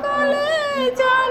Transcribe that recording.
কলে যা